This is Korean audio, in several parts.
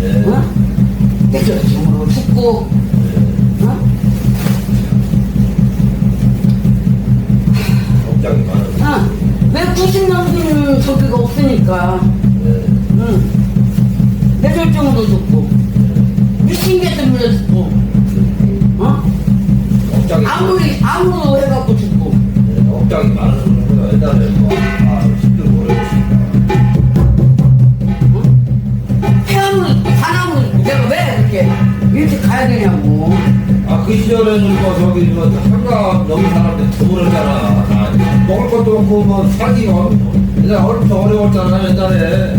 네. 어? 죽고, 어? 걱정이 많아. 어? 왜 90 넘기는 저기가 없으니까. 네. 응. 뇌졸중으로 죽고, 미신계 때문에 죽고, 어? 걱정이 아무리, 아무로 해갖고 죽고. 네, 걱정이 많은 거야. 옛날에 뭐, 아, 가야 되냐고. 아, 그 시절에는 뭐, 저기, 뭐, 한가 넘은 사람들 드물었잖아. 아, 먹을 것도 없고, 뭐, 살기가, 어렵고. 옛날에 어렵죠. 어려웠잖아, 옛날에.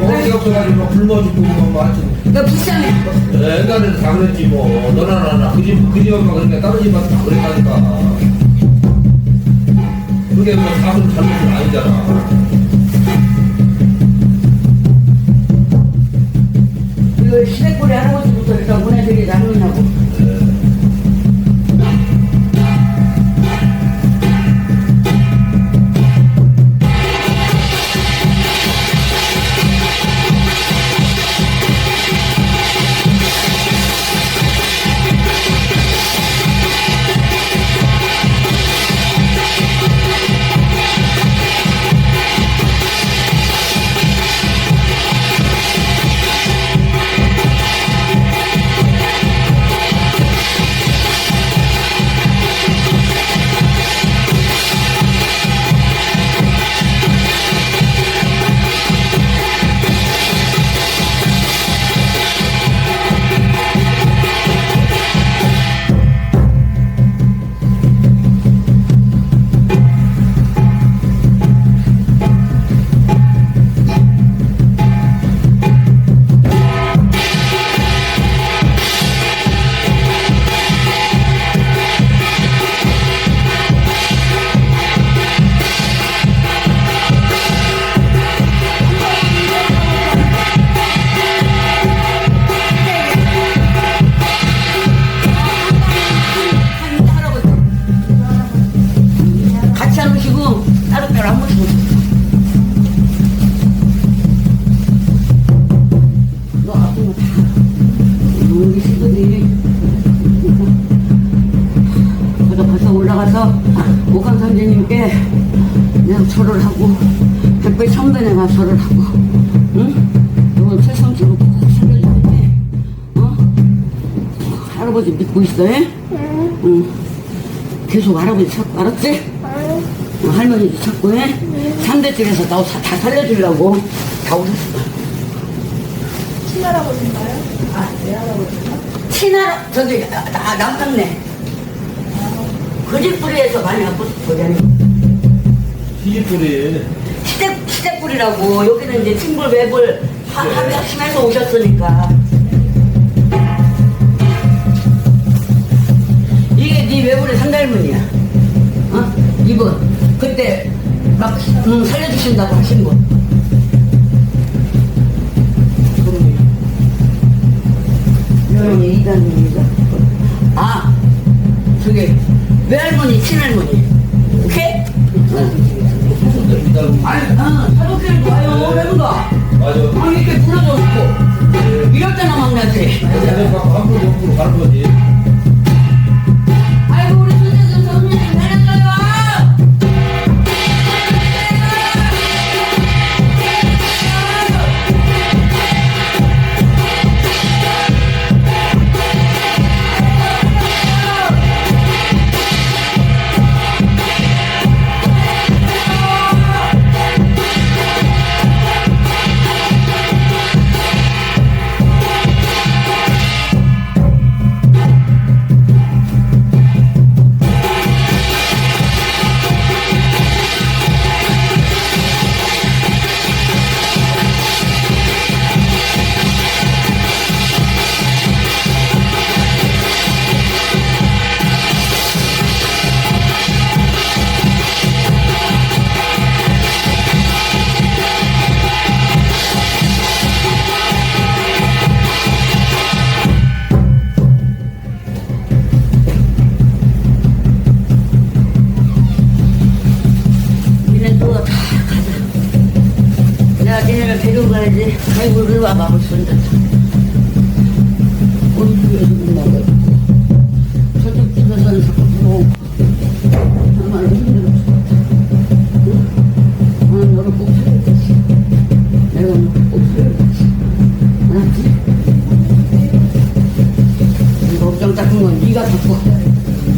먹을 게 없어가지고, 뭐 굶어 죽고, 뭐, 뭐, 하여튼. 내가 불쌍해. 네, 옛날에는 다 그랬지, 뭐. 너나 나나. 그 집, 그집 엄마 그러니까 다른 집한테 다 그랬다니까. 그게 뭐, 다른 잘못은 아니잖아. 시대꼬리 할아버지부터 일단 보 오강 선생님께 내가 절을 하고 백배 천변에 가 절을 하고 응? 이건 최선수로 꼭 살려주는데 어? 할아버지 믿고 있어 예? 응. 계속 할아버지 찾고 알았지? 어, 할머니도 찾고 해. 삼대집에서 나 다, 다 살려주려고 다 오셨어. 친할아버지인가요? 아, 내 할아버지가? 친할 저기 나, 나 남상네. 거짓뿌리에서 많이 거기 시집들이 시댁 시댁뿌리라고 여기는 이제 친불 외불 하- 네. 오셨으니까. 이게 네 외불의 상달문이야. 어? 이분 그때 막 응, 살려주신다고 하신 분. 이단입니다. 아, 저기 외할머니, 친할머니. 오케이? 아니, 어, 사도길 와요. 외부가. 맞아. 아니 이렇게 있고 이럴 때나 먹어야지. 아이고, 이리 와봐, 우리 손자. 우리 집에서 먹어야지. 저쪽 집에서는 자꾸 들어오고. 정말 힘들어? 오늘 너를 꼭 살려야지. 내가 너를 꼭 살려야지. 알았지? 걱정 닦은 건 네가 닦고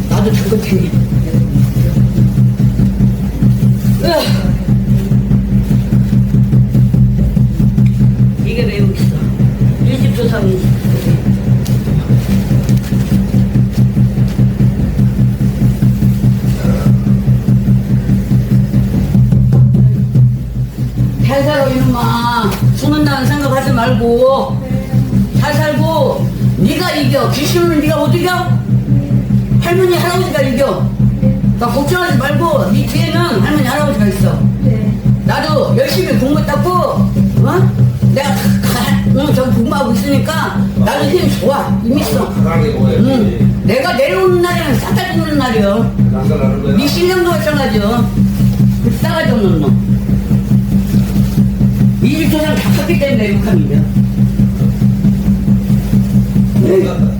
나도 닦을 테니. 으아. 이게 매우 있어. 이집 조상이. 잘 살아 이놈아. 죽는다는 생각하지 말고 잘 살고 네가 이겨. 귀신은 네가 못 이겨? 할머니 할아버지가 이겨. 나 걱정하지 말고 네 뒤에는 할머니 할아버지가 있어. 나도 열심히 공부했다고, 어? 내가 가, 응, 저 공부하고 있으니까 나도 힘 좋아. 힘 있어. 강하게. 응. 내가 내려오는 날에는 싹다 죽는 거야. 네 신령도 마찬가지야. 그 싸가지 없는 놈. 이집 조상 다 컸기 때문에 욕합니다. 네.